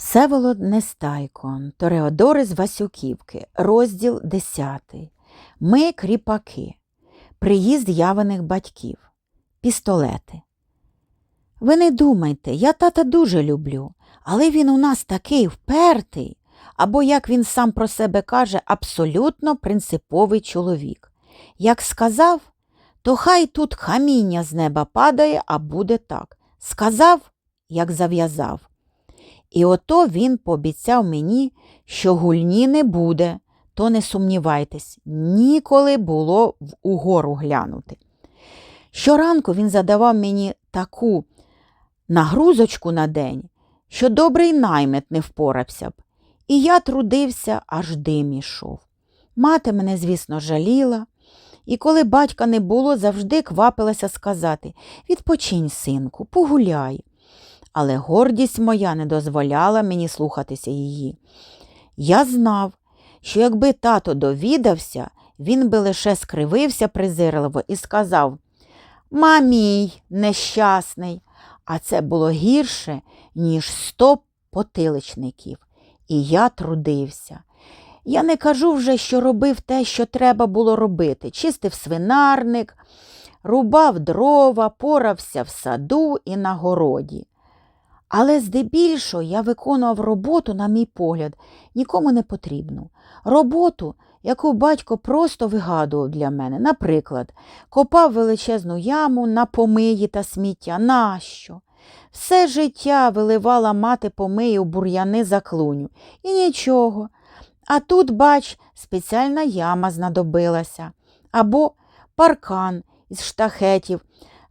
Всеволод Нестайко, Тореодори з Васюківки, розділ 10. Ми кріпаки. Приїзд явених батьків. Пістолети. Ви не думайте, я тата дуже люблю, але він у нас такий впертий, або, як він сам про себе каже, абсолютно принциповий чоловік. Як сказав, то хай тут каміння з неба падає, а буде так. Сказав, як зав'язав. І ото він пообіцяв мені, що гульні не буде, то не сумнівайтесь, ніколи було в угору глянути. Щоранку він задавав мені таку нагрузочку на день, що добрий наймет не впорався б. І я трудився, аж дим ішов. Мати мене, звісно, жаліла, і коли батька не було, завжди квапилася сказати Відпочинь, синку, погуляй але гордість моя не дозволяла мені слухатися її. Я знав, що якби тато довідався, він би лише скривився презирливо і сказав Мамій, нещасний, а це було гірше, ніж сто потиличників. І я трудився. Я не кажу вже, що робив те, що треба було робити, чистив свинарник, рубав дрова, порався в саду і на городі. Але здебільшого я виконував роботу, на мій погляд, нікому не потрібну. Роботу, яку батько просто вигадував для мене. Наприклад, копав величезну яму на помиї та сміття. Нащо? Все життя виливала мати помиї у бур'яни за клуню. І нічого. А тут, бач, спеціальна яма знадобилася. Або паркан із штахетів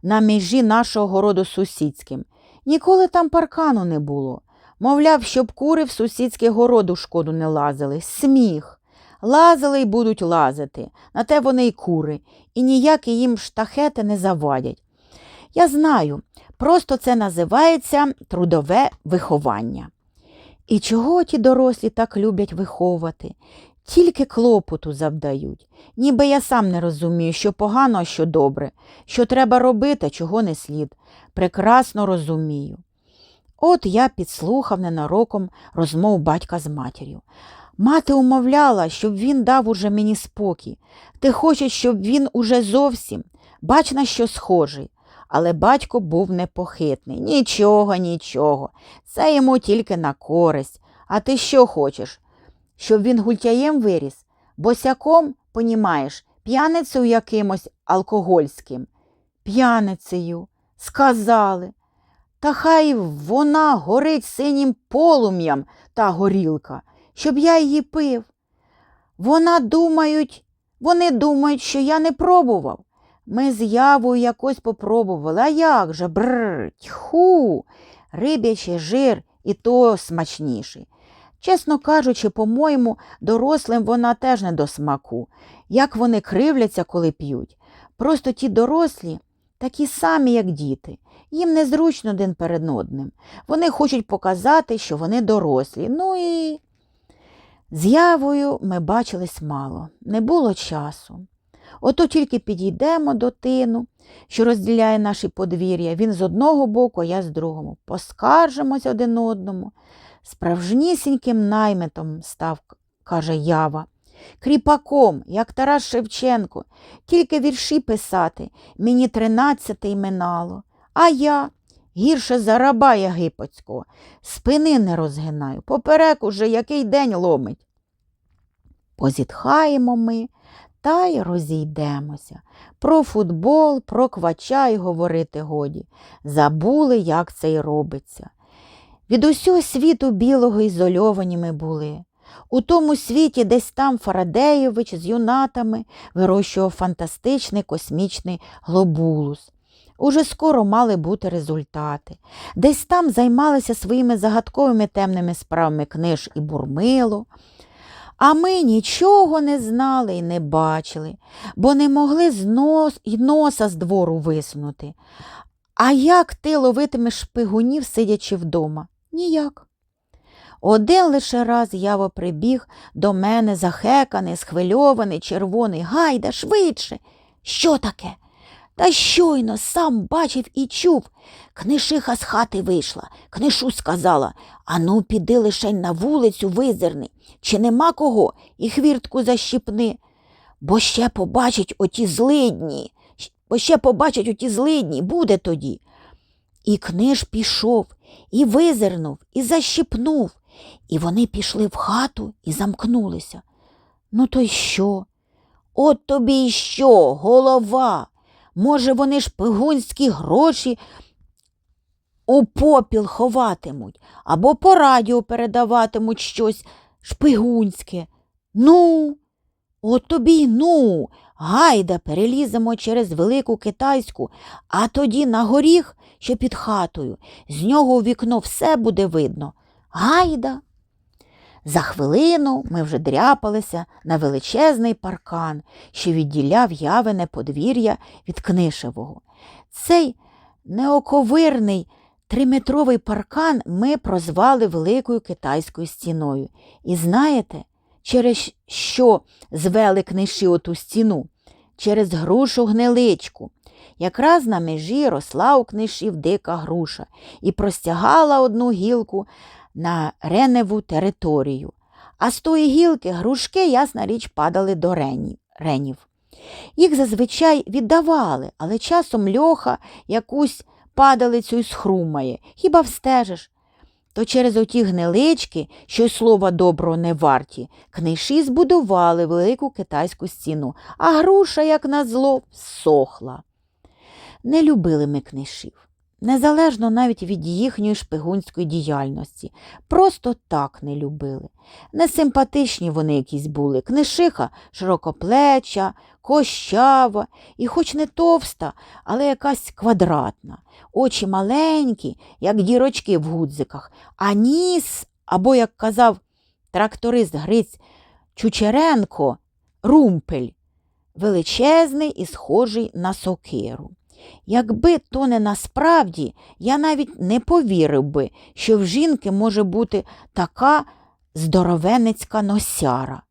на межі нашого городу сусідським. Ніколи там паркану не було. Мовляв, щоб кури в сусідське городу шкоду не лазили. Сміх. Лазили й будуть лазити, на те вони й кури, і ніякі їм штахети не завадять. Я знаю, просто це називається трудове виховання. І чого ті дорослі так люблять виховувати? Тільки клопоту завдають, ніби я сам не розумію, що погано, а що добре, що треба робити, а чого не слід. Прекрасно розумію. От я підслухав ненароком розмов батька з матір'ю. Мати умовляла, щоб він дав уже мені спокій. Ти хочеш, щоб він уже зовсім, бач на що схожий. Але батько був непохитний. Нічого, нічого. Це йому тільки на користь. А ти що хочеш? Щоб він гультяєм виріс, босяком, понімаєш, п'яницею якимось алкогольським. П'яницею, сказали. Та хай вона горить синім полум'ям, та горілка, щоб я її пив. Вона думають, вони думають, що я не пробував. Ми з явою якось попробували. А як же? Бррр, тьху, рибячий жир і то смачніший. Чесно кажучи, по-моєму, дорослим вона теж не до смаку, як вони кривляться, коли п'ють. Просто ті дорослі такі самі, як діти. Їм незручно один перед одним. Вони хочуть показати, що вони дорослі. Ну і з явою ми бачились мало, не було часу. Ото тільки підійдемо до тину, що розділяє наші подвір'я, він з одного боку, а я з другого. Поскаржимось один одному. Справжнісіньким найметом став, каже Ява. Кріпаком, як Тарас Шевченко, тільки вірші писати, мені тринадцяте минало. А я гірше за раба єгипетського, спини не розгинаю, поперек уже який день ломить. Позітхаємо ми та й розійдемося. Про футбол, про квача й говорити годі. Забули, як це й робиться. Від усього світу білого ізольовані ми були. У тому світі десь там Фарадеєвич з юнатами вирощував фантастичний космічний глобулус. Уже скоро мали бути результати. Десь там займалися своїми загадковими темними справами книж і бурмило. А ми нічого не знали і не бачили, бо не могли з нос, й носа з двору висунути. А як ти ловитимеш шпигунів, сидячи вдома? Ніяк. Один лише раз яво прибіг до мене захеканий, схвильований, червоний. Гайда, швидше. Що таке? Та щойно сам бачив і чув. Книшиха з хати вийшла, книшу сказала Ану, піди лишень на вулицю визирни, чи нема кого, і хвіртку защіпни. Бо ще побачить оті злидні, бо ще побачить оті злидні, буде тоді. І книж пішов, і визирнув, і защіпнув, і вони пішли в хату і замкнулися. Ну, то й що? От тобі й що, голова? Може, вони ж пигунські гроші у попіл ховатимуть або по радіо передаватимуть щось шпигунське. Ну, от тобі й ну, гайда переліземо через велику китайську, а тоді на горіх, що під хатою, з нього у вікно все буде видно. Гайда. За хвилину ми вже дряпалися на величезний паркан, що відділяв явине подвір'я від книшевого. Цей неоковирний триметровий паркан ми прозвали Великою китайською стіною. І знаєте, через що звели книші оту стіну? Через грушу гниличку. Якраз на межі росла у книшів дика груша і простягала одну гілку на реневу територію. А з тої гілки грушки, ясна річ, падали до ренів. Їх зазвичай віддавали, але часом льоха якусь падалицю й схрумає, хіба встежиш? То через оті гнилички, що й слова доброго не варті, книші збудували велику китайську стіну, а груша, як назло, сохла. Не любили ми книжів незалежно навіть від їхньої шпигунської діяльності. Просто так не любили. Несимпатичні вони якісь були. Книшиха широкоплеча, кощава і хоч не товста, але якась квадратна. Очі маленькі, як дірочки в гудзиках, а ніс, або, як казав тракторист Гриць Чучеренко, румпель, величезний і схожий на сокиру. Якби то не насправді, я навіть не повірив би, що в жінки може бути така здоровенецька носяра.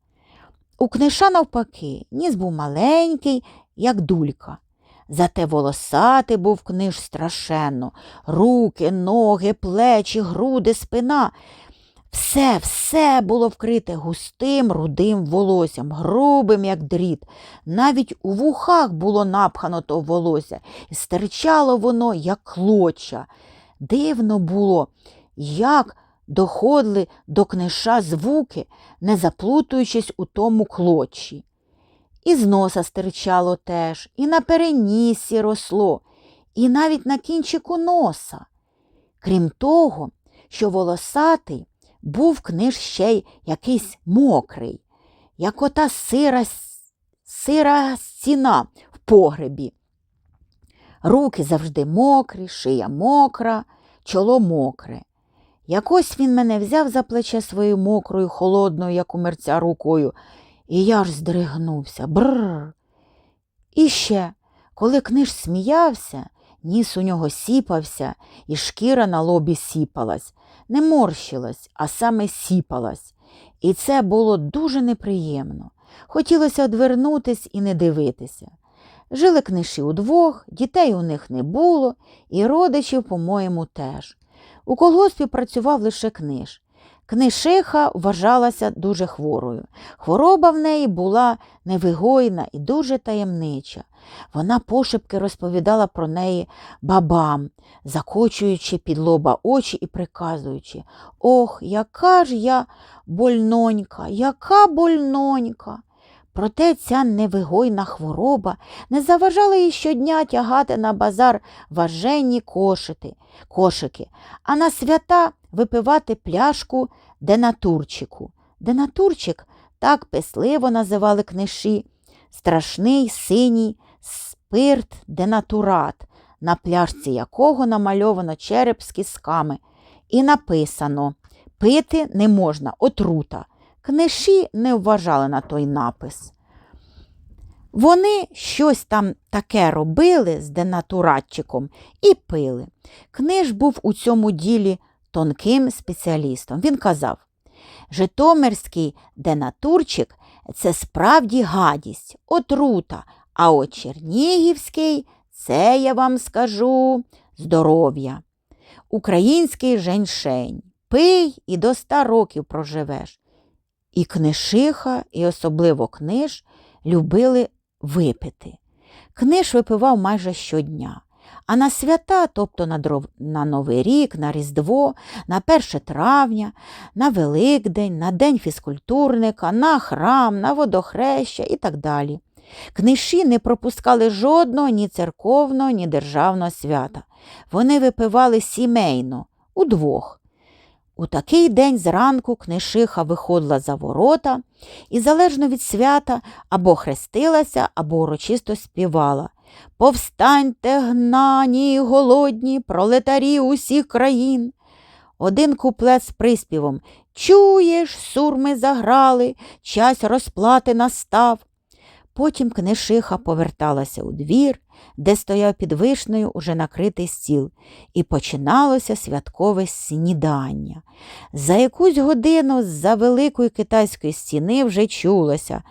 У книша, навпаки, ніс був маленький, як дулька. Зате волосатий був книж страшенно, руки, ноги, плечі, груди, спина. Все, все було вкрите густим, рудим волоссям, грубим, як дріт. Навіть у вухах було напхано то волосся, і стирчало воно, як клоча. Дивно було, як доходили до книша звуки, не заплутуючись у тому клочі. І з носа стирчало теж, і на перенісі росло, і навіть на кінчику носа. Крім того, що волосатий був книж ще й якийсь мокрий, як ота сира, сира стіна в погребі. Руки завжди мокрі, шия мокра, чоло мокре. Якось він мене взяв за плече своєю мокрою, холодною, як у мерця, рукою, і я ж здригнувся. Бррр. І ще, коли книж сміявся, ніс у нього сіпався, і шкіра на лобі сіпалась, не морщилась, а саме сіпалась. І це було дуже неприємно. Хотілося одвернутись і не дивитися. Жили книжі удвох, дітей у них не було, і родичів, по-моєму, теж. У колгоспі працював лише книж. Книшиха вважалася дуже хворою. Хвороба в неї була невигойна і дуже таємнича. Вона пошепки розповідала про неї бабам, закочуючи під лоба очі і приказуючи Ох, яка ж я больнонька, яка больнонька. Проте ця невигойна хвороба не заважала їй щодня тягати на базар важенні кошити, кошики, а на свята випивати пляшку денатурчику. Денатурчик так писливо називали книші, страшний синій спирт денатурат, на пляшці якого намальовано череп з кісками, і написано Пити не можна отрута. Книші не вважали на той напис. Вони щось там таке робили з денатуратчиком і пили. Книж був у цьому ділі тонким спеціалістом. Він казав, Житомирський денатурчик це справді гадість, отрута, а от Чернігівський це я вам скажу здоров'я. Український женьшень. Пий і до ста років проживеш. І книшиха, і особливо книж любили випити. Книж випивав майже щодня. А на свята, тобто на, дров... на Новий рік, на Різдво, на 1 травня, на Великдень, на День фізкультурника, на храм, на водохреща і так далі. Книжі не пропускали жодного ні церковного, ні державного свята. Вони випивали сімейно, удвох. У такий день зранку книшиха виходила за ворота і, залежно від свята, або хрестилася, або урочисто співала. Повстаньте, гнані, й голодні, пролетарі усіх країн. Один куплет з приспівом Чуєш, сурми заграли, час розплати настав. Потім книшиха поверталася у двір, де стояв під вишнею уже накритий стіл, і починалося святкове снідання. За якусь годину з-за великої китайської стіни вже чулося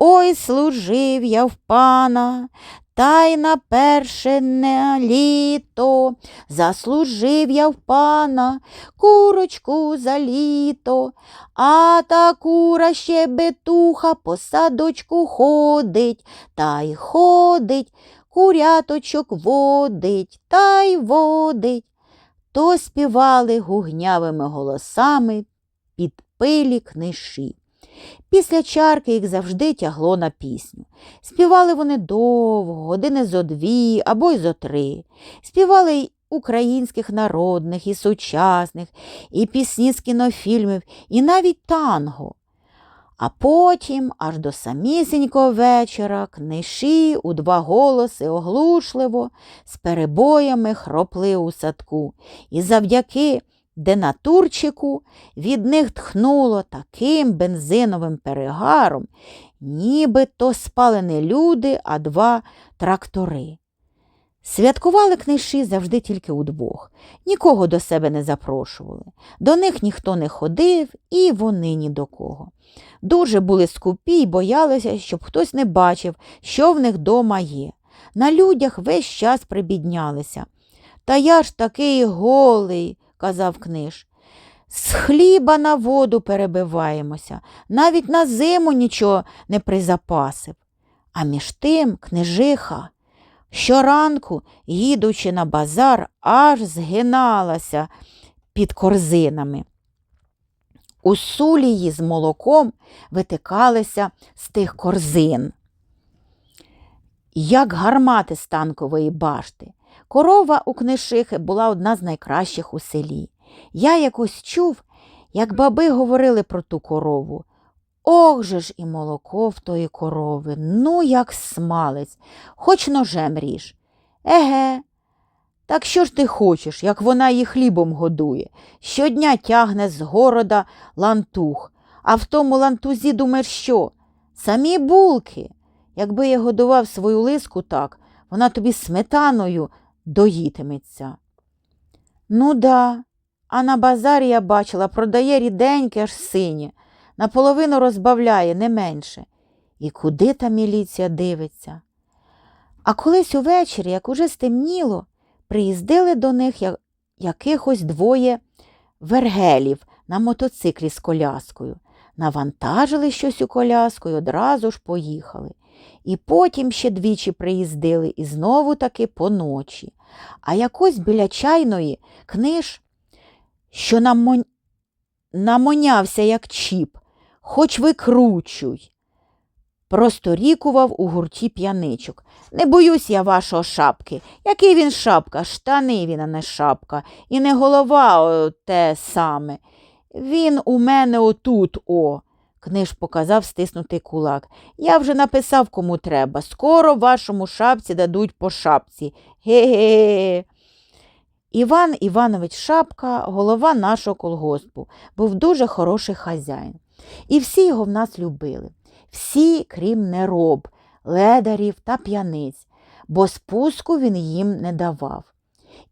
Ой, служив я в пана, та й на перше не літо, заслужив я в пана курочку за літо, а та кура ще бетуха по садочку ходить, та й ходить, куряточок водить та й водить. То співали гугнявими голосами підпилі книші. Після чарки їх завжди тягло на пісню. Співали вони довго, години зо дві або й зо три. Співали й українських народних, і сучасних, і пісні з кінофільмів, і навіть танго. А потім, аж до самісінького вечора, книші у два голоси оглушливо, з перебоями хропли у садку, і завдяки денатурчику від них тхнуло таким бензиновим перегаром, ніби то спали не люди, а два трактори. Святкували книжі завжди тільки удвох, нікого до себе не запрошували, до них ніхто не ходив, і вони ні до кого. Дуже були скупі й боялися, щоб хтось не бачив, що в них дома є. На людях весь час прибіднялися. Та я ж такий голий, казав книж. З хліба на воду перебиваємося, навіть на зиму нічого не призапасив. А між тим книжиха щоранку, їдучи на базар, аж згиналася під корзинами. У сулії з молоком витикалися з тих корзин, як гармати з танкової башти. Корова у книшихи була одна з найкращих у селі. Я якось чув, як баби говорили про ту корову. Ох же ж і молоко в тої корови, ну, як смалець, хоч ножем ріж. Еге, так що ж ти хочеш, як вона її хлібом годує? Щодня тягне з города лантух, а в тому лантузі думаєш що? Самі булки. Якби я годував свою лиску так, вона тобі сметаною доїтиметься. Ну да, а на базарі я бачила, продає ріденьке аж синє, наполовину розбавляє, не менше. І куди та міліція дивиться? А колись увечері, як уже стемніло, приїздили до них якихось двоє вергелів на мотоциклі з коляскою. Навантажили щось у коляску і одразу ж поїхали. І потім ще двічі приїздили і знову таки поночі. А якось біля чайної книж, що намон... намонявся, як чіп, хоч викручуй. Просто рікував у гурті п'яничок. Не боюсь я вашого шапки. Який він шапка? Штани він, а не шапка, і не голова о, те саме. Він у мене отут, о. Книж показав стиснутий кулак. Я вже написав, кому треба. Скоро вашому шапці дадуть по шапці. Ге-ге. Іван Іванович Шапка, голова нашого колгоспу, був дуже хороший хазяїн. І всі його в нас любили. Всі, крім нероб, ледарів та п'яниць, бо спуску він їм не давав.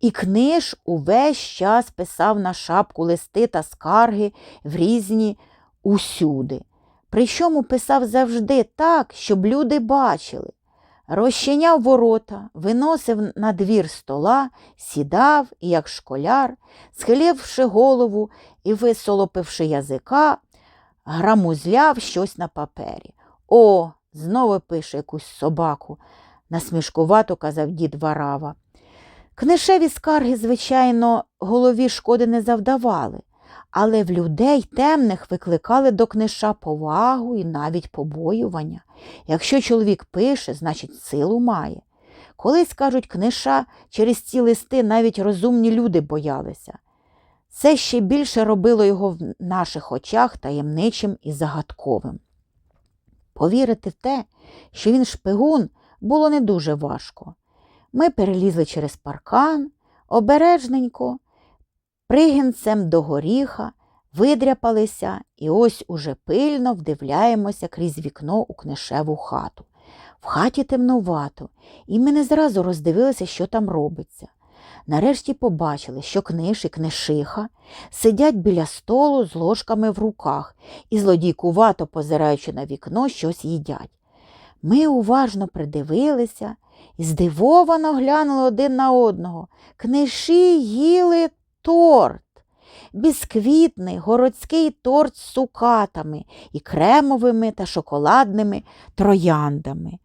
І книж увесь час писав на шапку листи та скарги в різні усюди. Причому писав завжди так, щоб люди бачили. розчиняв ворота, виносив на двір стола, сідав як школяр, схиливши голову і висолопивши язика, грамузляв щось на папері. О, знову пише якусь собаку, насмішкувато казав дід Варава. Книшеві скарги, звичайно, голові шкоди не завдавали, але в людей темних викликали до книша повагу і навіть побоювання. Якщо чоловік пише, значить силу має. Колись, кажуть, книша через ці листи навіть розумні люди боялися. Це ще більше робило його в наших очах таємничим і загадковим. Повірити в те, що він шпигун, було не дуже важко. Ми перелізли через паркан, обережненько, пригінцем до горіха, видряпалися і ось уже пильно вдивляємося крізь вікно у книшеву хату. В хаті темнувато, і ми не зразу роздивилися, що там робиться. Нарешті побачили, що книж і книшиха сидять біля столу з ложками в руках і злодійкувато, позираючи на вікно, щось їдять. Ми уважно придивилися і здивовано глянули один на одного. Книші їли торт, бісквітний городський торт з сукатами і кремовими та шоколадними трояндами.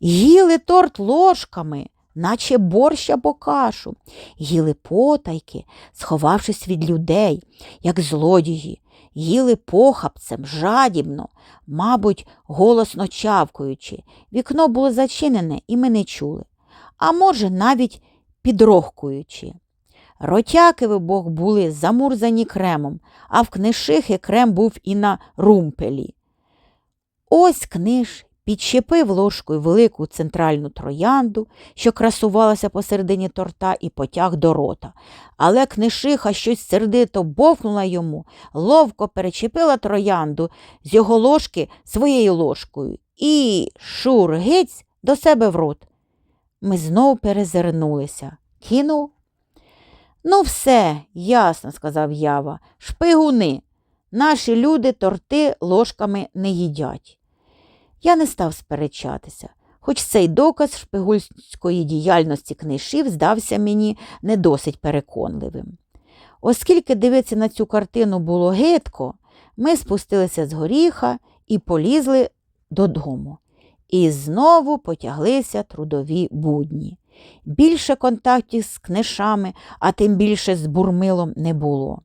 Їли торт ложками, наче борщ або кашу, їли потайки, сховавшись від людей, як злодії, їли похапцем, жадібно, мабуть, голосно чавкаючи. Вікно було зачинене, і ми не чули, а може, навіть підрохкуючи. Ротяки в обох були замурзані кремом, а в книшихи крем був і на румпелі. Ось книж підщепив ложкою велику центральну троянду, що красувалася посередині торта, і потяг до рота. Але книшиха щось сердито бовкнула йому, ловко перечепила троянду з його ложки своєю ложкою і шур гиць до себе в рот. Ми знов перезирнулися. Кинув. Ну, все, ясно, сказав Ява. Шпигуни. Наші люди торти ложками не їдять. Я не став сперечатися, хоч цей доказ шпигульської діяльності книжів здався мені не досить переконливим. Оскільки дивитися на цю картину було гидко, ми спустилися з горіха і полізли додому. І знову потяглися трудові будні. Більше контактів з книшами, а тим більше з бурмилом не було.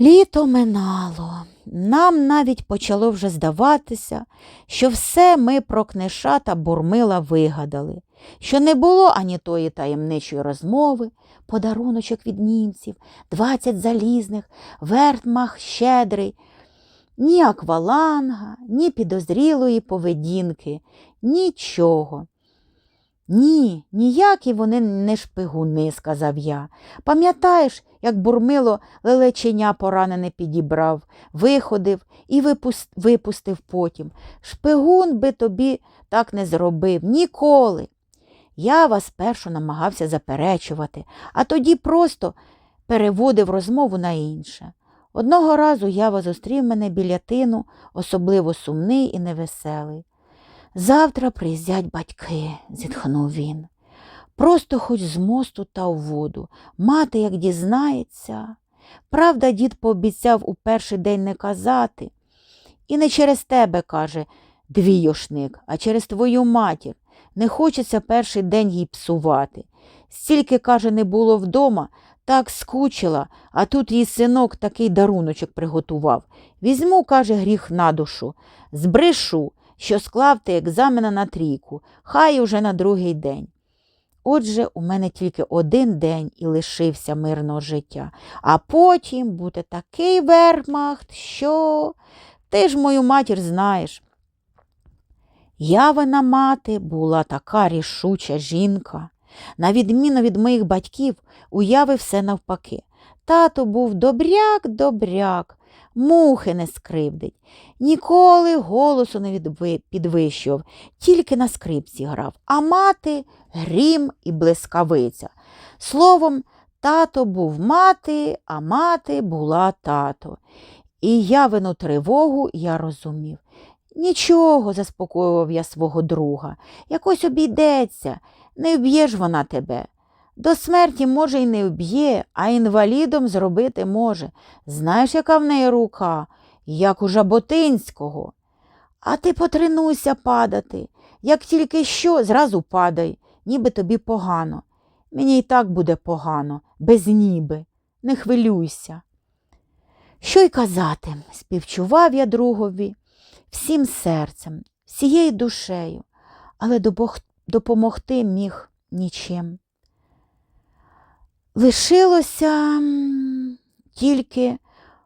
Літо минало, нам навіть почало вже здаватися, що все ми про книша та бурмила вигадали, що не було ані тої таємничої розмови, подаруночок від німців, двадцять залізних, вертмах щедрий, ні акваланга, ні підозрілої поведінки, нічого. Ні, ніякі вони не шпигуни, сказав я. Пам'ятаєш, як бурмило лелеченя поранене підібрав, виходив і випуст... випустив потім. Шпигун би тобі так не зробив ніколи. Я вас першу намагався заперечувати, а тоді просто переводив розмову на інше. Одного разу Ява зустрів мене біля тину, особливо сумний і невеселий. Завтра приїздять батьки, зітхнув він. Просто хоч з мосту та у воду. Мати, як дізнається. Правда, дід пообіцяв у перший день не казати. І не через тебе, каже, двійошник, а через твою матір. Не хочеться перший день їй псувати. Стільки, каже, не було вдома, так скучила, а тут їй синок такий даруночок приготував. Візьму, каже, гріх на душу, збришу що склав ти екзамена на трійку, хай уже на другий день. Отже, у мене тільки один день і лишився мирного життя, а потім буде такий вермахт, що ти ж мою матір знаєш. Явина мати була така рішуча жінка. На відміну від моїх батьків, уяви все навпаки. Тато був добряк-добряк, мухи не скривдить, ніколи голосу не підвищував, тільки на скрипці грав, а мати грім і блискавиця. Словом, тато був мати, а мати була тато. І явину тривогу я розумів. Нічого, заспокоював я свого друга. Якось обійдеться, не вб'є ж вона тебе. До смерті, може, й не вб'є, а інвалідом зробити може. Знаєш, яка в неї рука, як у Жаботинського. А ти потренуйся падати. Як тільки що, зразу падай, ніби тобі погано. Мені й так буде погано, без ніби. Не хвилюйся. Що й казати, співчував я другові всім серцем, всією душею, але допомогти міг нічим. Лишилося тільки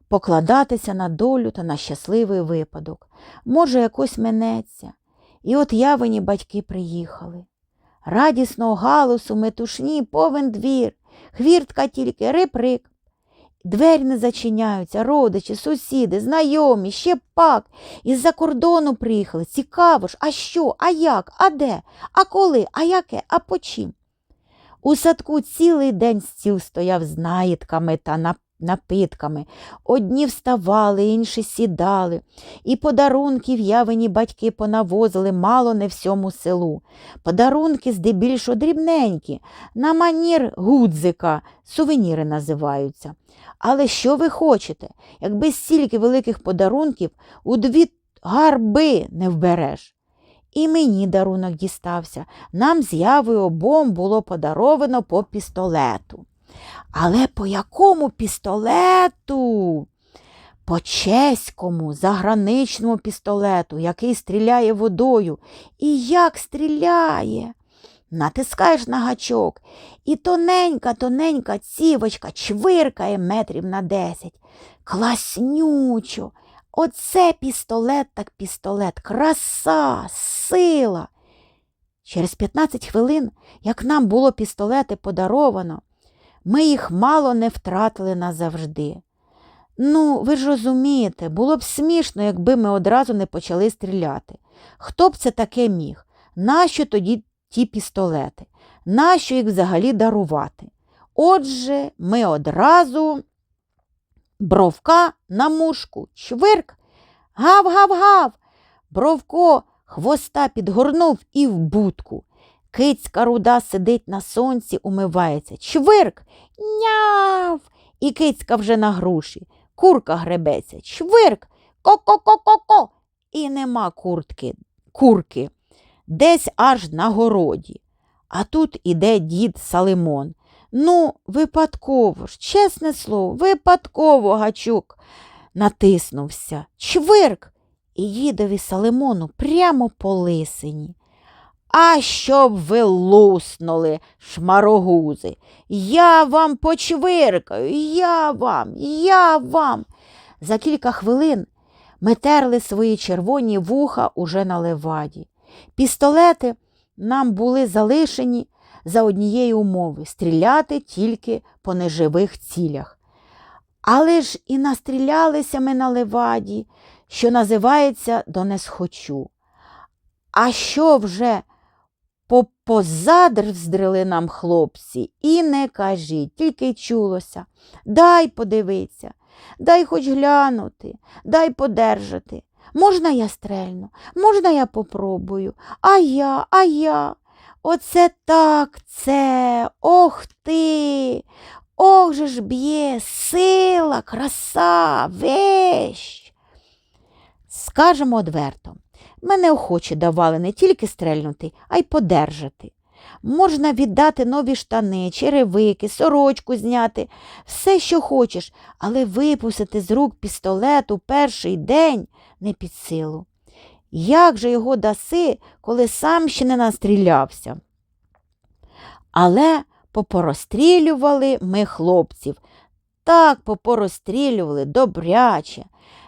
покладатися на долю та на щасливий випадок. Може, якось минеться. І от явині батьки приїхали. Радісного галусу, метушні, повен двір, хвіртка тільки рip-рик. Двері не зачиняються, родичі, сусіди, знайомі, ще пак. Із-за кордону приїхали. Цікаво ж, а що, а як, а де, а коли, а яке, а по чим? У садку цілий день стіл стояв з наїдками та напитками. Одні вставали, інші сідали, і подарунків явині батьки понавозили мало не всьому селу. Подарунки здебільшого дрібненькі, на манір гудзика, сувеніри називаються. Але що ви хочете, якби стільки великих подарунків у дві гарби не вбереш? І мені дарунок дістався. Нам з явою обом було подаровано по пістолету. Але по якому пістолету? По чеському, заграничному пістолету, який стріляє водою. І як стріляє? Натискаєш на гачок, і тоненька, тоненька цівочка чвиркає метрів на десять. Класнючо. Оце пістолет так пістолет, краса, сила. Через 15 хвилин, як нам було пістолети подаровано, ми їх мало не втратили назавжди. Ну, ви ж розумієте, було б смішно, якби ми одразу не почали стріляти. Хто б це таке міг? Нащо тоді ті пістолети? Нащо їх взагалі дарувати? Отже, ми одразу бровка на мушку, чвирк, гав-гав-гав. Бровко хвоста підгорнув і в будку. Кицька руда сидить на сонці, умивається. Чвирк, няв. І кицька вже на груші. Курка гребеться. Чвирк, ко-ко-ко-ко-ко. І нема куртки, курки. Десь аж на городі. А тут іде дід Салимон. Ну, випадково ж, чесне слово, випадково гачок натиснувся. Чвирк! І дідові Салимону прямо по лисині. А щоб ви луснули, шмарогузи, я вам почвиркаю, я вам, я вам. За кілька хвилин ми терли свої червоні вуха уже на леваді. Пістолети нам були залишені за однієї умови стріляти тільки по неживих цілях. Але ж і настрілялися ми на леваді, що називається до несхочу. А що вже по позадрздрили нам хлопці, і не кажіть, тільки й чулося. Дай подивитися, дай хоч глянути, дай подержати. Можна я стрельну, можна я попробую, а я, а я. Оце так це, ох ти, ох же ж б'є, сила, краса, вещь. Скажемо одверто, мене охоче давали не тільки стрельнути, а й подержати. Можна віддати нові штани, черевики, сорочку зняти, все, що хочеш, але випустити з рук пістолет у перший день не під силу. Як же його даси, коли сам ще не настрілявся? Але попорозстрілювали ми хлопців. Так попорозстрілювали добряче.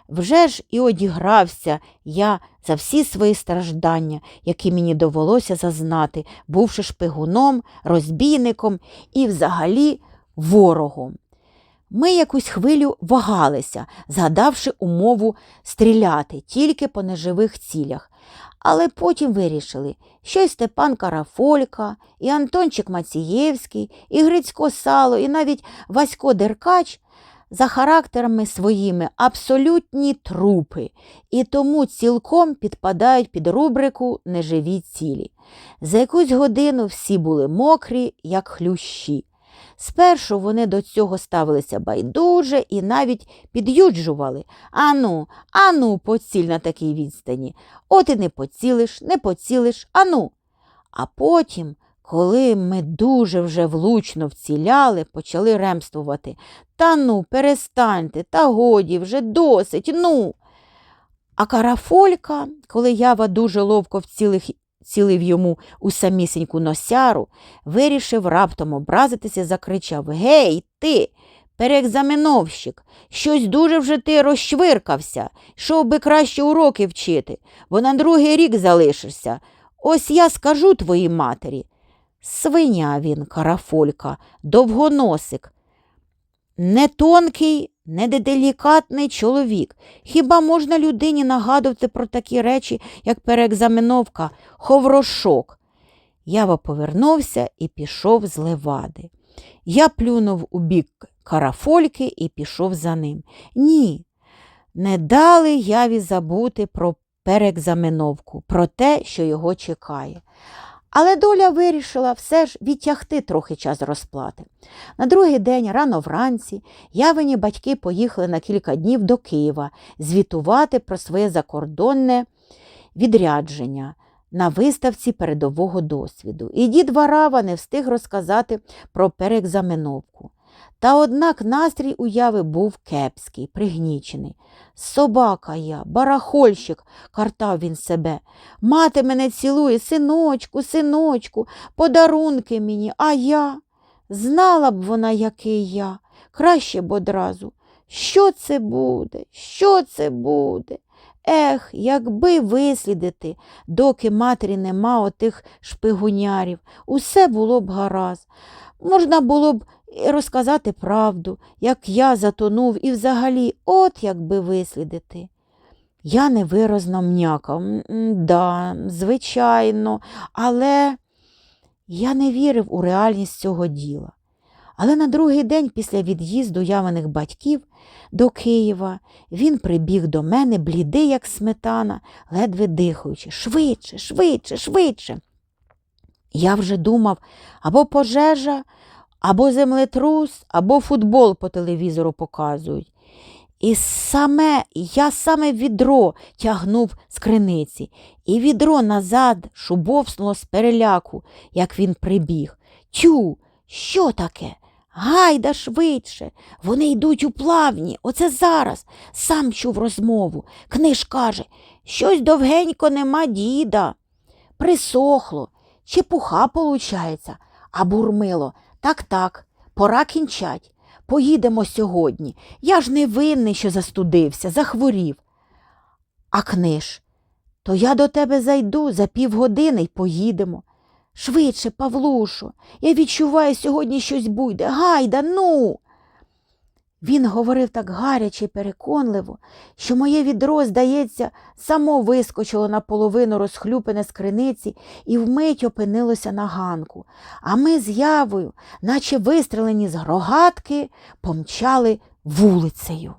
Вже ж і одігрався я за всі свої страждання, які мені довелося зазнати, бувши шпигуном, розбійником і взагалі ворогом. Ми якусь хвилю вагалися, згадавши умову стріляти тільки по неживих цілях. Але потім вирішили, що й Степан Карафолька, і Антончик Мацієвський, і Грицько Сало, і навіть Васько Деркач за характерами своїми абсолютні трупи і тому цілком підпадають під рубрику неживі цілі. За якусь годину всі були мокрі, як хлющі. Спершу вони до цього ставилися байдуже і навіть під'юджували. Ану, ану, поціль на такій відстані. От і не поцілиш, не поцілиш, ану. А потім, коли ми дуже вже влучно вціляли, почали ремствувати. Та ну, перестаньте, та годі, вже досить, ну. А карафолька, коли ява дуже ловко вцілив, цілив йому у самісіньку носяру, вирішив раптом образитися, закричав Гей, ти, переекзаменовщик, щось дуже вже ти розшвиркався, йшов би краще уроки вчити, бо на другий рік залишишся. Ось я скажу твоїй матері. Свиня він, карафолька, довгоносик. Не тонкий, не делікатний чоловік. Хіба можна людині нагадувати про такі речі, як переекзаменовка, ховрошок? Ява повернувся і пішов з левади. Я плюнув у бік карафольки і пішов за ним. Ні, не дали яві забути про переекзаменовку, про те, що його чекає. Але доля вирішила все ж відтягти трохи час розплати. На другий день, рано вранці, явині батьки поїхали на кілька днів до Києва звітувати про своє закордонне відрядження на виставці передового досвіду. І дід Варава не встиг розказати про переекзаменовку. Та однак настрій уяви був кепський, пригнічений. Собака я, барахольщик, картав він себе. Мати мене цілує, синочку, синочку, подарунки мені, а я. Знала б вона, який я, краще б одразу. Що це буде? Що це буде? Ех, якби вислідити, доки матері нема отих шпигунярів, усе було б гаразд. Можна було б розказати правду, як я затонув, і взагалі, от якби вислідити. Я невиразно м'якав. «М, Да, звичайно, але я не вірив у реальність цього діла. Але на другий день після від'їзду яваних батьків до Києва він прибіг до мене, блідий, як сметана, ледве дихаючи. Швидше, швидше, швидше. Я вже думав або пожежа, або землетрус, або футбол по телевізору показують. І саме я саме відро тягнув з криниці, і відро назад шубовснуло з переляку, як він прибіг. Тю, що таке? Гайда швидше. Вони йдуть у плавні. Оце зараз. Сам чув розмову. Книж каже, щось довгенько нема діда. Присохло, чепуха получається, а бурмило. Так, так, пора кінчать. Поїдемо сьогодні. Я ж не винний, що застудився, захворів. А книж, то я до тебе зайду за півгодини й поїдемо. Швидше, Павлушо, я відчуваю, сьогодні щось буде. Гайда, ну. Він говорив так гаряче й переконливо, що моє відро, здається, само вискочило наполовину розхлюпене з криниці і вмить опинилося на ганку, а ми з явою, наче вистрелені з грогатки, помчали вулицею.